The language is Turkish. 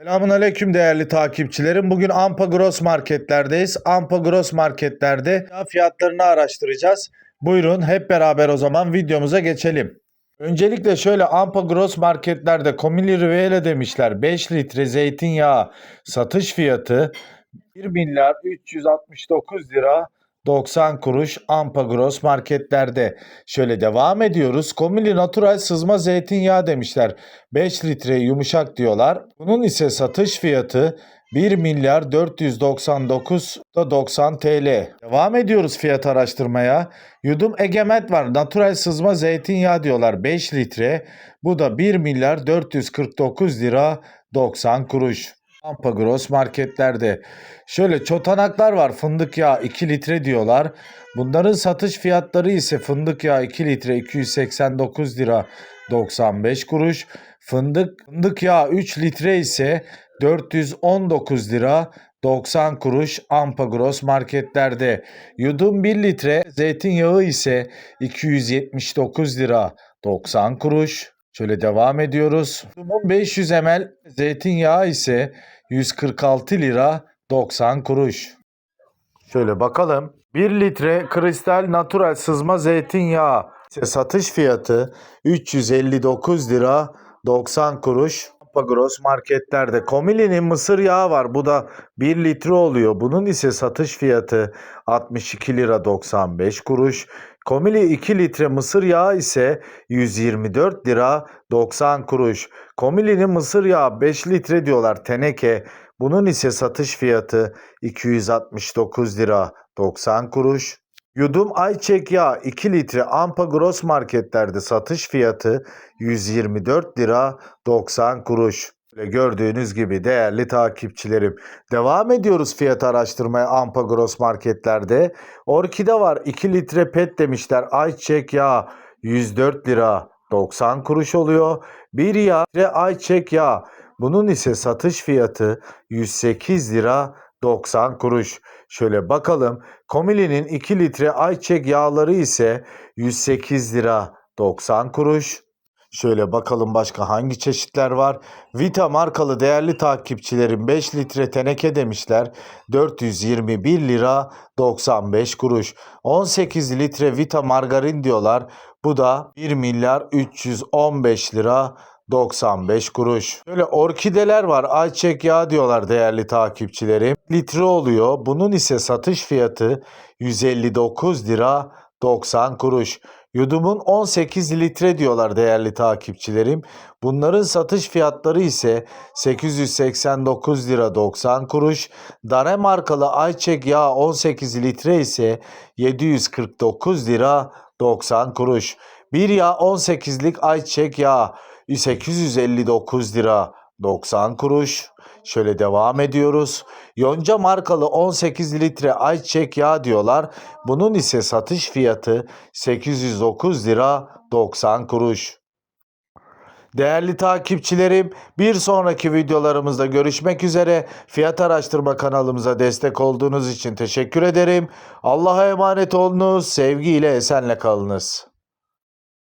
Selamun Aleyküm değerli takipçilerim. Bugün Ampa Gross Marketler'deyiz. Ampa Gross Marketler'de fiyatlarını araştıracağız. Buyurun hep beraber o zaman videomuza geçelim. Öncelikle şöyle Ampa Gross Marketler'de Komili Rivele demişler 5 litre zeytinyağı satış fiyatı 1 milyar 369 lira 90 kuruş Ampa Gross marketlerde. Şöyle devam ediyoruz. Komili Natural sızma zeytinyağı demişler. 5 litre yumuşak diyorlar. Bunun ise satış fiyatı 1 milyar 499 da 90 TL. Devam ediyoruz fiyat araştırmaya. Yudum Egemet var. Natural sızma zeytinyağı diyorlar 5 litre. Bu da 1 milyar 449 lira 90 kuruş. Ampa Gross marketlerde. Şöyle çotanaklar var fındık yağı 2 litre diyorlar. Bunların satış fiyatları ise fındık yağı 2 litre 289 lira 95 kuruş. Fındık, fındık yağı 3 litre ise 419 lira 90 kuruş Ampa Gross marketlerde. Yudum 1 litre zeytinyağı ise 279 lira 90 kuruş. Şöyle devam ediyoruz. Yudumun 500 ml zeytinyağı ise 146 lira 90 kuruş. Şöyle bakalım. 1 litre kristal natural sızma zeytinyağı ise satış fiyatı 359 lira 90 kuruş. Gross marketlerde Komili'nin mısır yağı var. Bu da 1 litre oluyor. Bunun ise satış fiyatı 62 lira 95 kuruş. Komili 2 litre mısır yağı ise 124 lira 90 kuruş. Komili'nin mısır yağı 5 litre diyorlar teneke. Bunun ise satış fiyatı 269 lira 90 kuruş. Yudum ayçiçek yağı 2 litre Ampa Gross marketlerde satış fiyatı 124 lira 90 kuruş. Gördüğünüz gibi değerli takipçilerim. Devam ediyoruz fiyat araştırmaya Ampa Gross marketlerde. Orkide var 2 litre pet demişler. Ayçiçek yağı 104 lira 90 kuruş oluyor. Bir yağ ayçiçek yağı. Bunun ise satış fiyatı 108 lira 90 kuruş. Şöyle bakalım. Komili'nin 2 litre ayçiçek yağları ise 108 lira 90 kuruş. Şöyle bakalım başka hangi çeşitler var. Vita markalı değerli takipçilerim 5 litre teneke demişler. 421 lira 95 kuruş. 18 litre Vita margarin diyorlar. Bu da 1 milyar 315 lira 95 kuruş. Böyle orkideler var. Ayçiçek yağı diyorlar değerli takipçilerim. Litre oluyor. Bunun ise satış fiyatı 159 lira 90 kuruş. Yudumun 18 litre diyorlar değerli takipçilerim. Bunların satış fiyatları ise 889 lira 90 kuruş. Dane markalı ayçiçek yağı 18 litre ise 749 lira 90 kuruş. Bir yağ 18'lik ayçiçek yağı 859 lira 90 kuruş. Şöyle devam ediyoruz. Yonca markalı 18 litre ayçiçek yağı diyorlar. Bunun ise satış fiyatı 809 lira 90 kuruş. Değerli takipçilerim, bir sonraki videolarımızda görüşmek üzere. Fiyat araştırma kanalımıza destek olduğunuz için teşekkür ederim. Allah'a emanet olunuz, sevgiyle esenle kalınız.